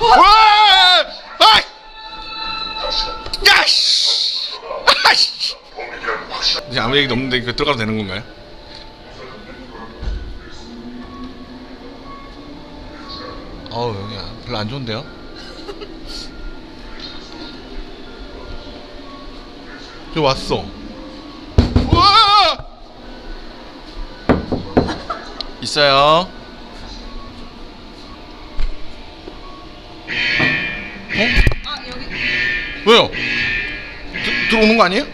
와! 아이! 야, 씨! 아이씨! 이제 아무 얘기도 없는데 이거 들어가도 되는 건가요? 어우 여기 별로 안 좋은데요? 저 왔어. 우와! 있어요. 왜요? 들, 들어오는 거 아니에요?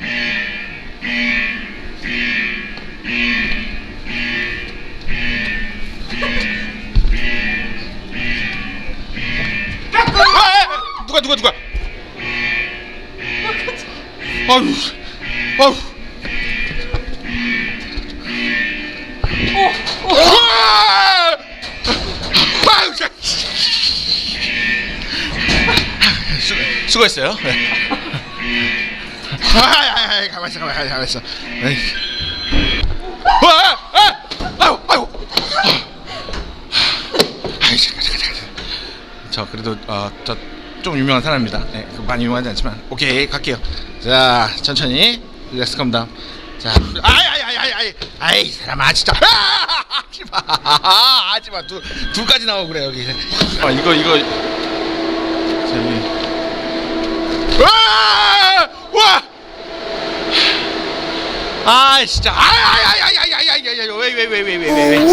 아, 누가 누가 누가? 아유, 아유. 아! 수, 수고했어요. 네. 아이, 가만 있어, 가만 있어, 가만 있어. 에이. 와, 아, 아유, 아유. 아이, 잠깐, 잠깐, 잠깐. 저 그래도 어, 저좀 유명한 사람입니다. 네, 그 많이 유명하지 않지만 오케이 갈게요. 자, 천천히 릴렉스 컴다운. 자, 아이, 아이, 아이, 아이, 아이, 아이, 사람아 진짜. 아, 하지 마, 하지 마. 두 둘까지 나오고 그래 여기. 아, 이거 이거. 아 진짜 아야야야야야야야 왜 왜 왜 왜 왜 왜 왜.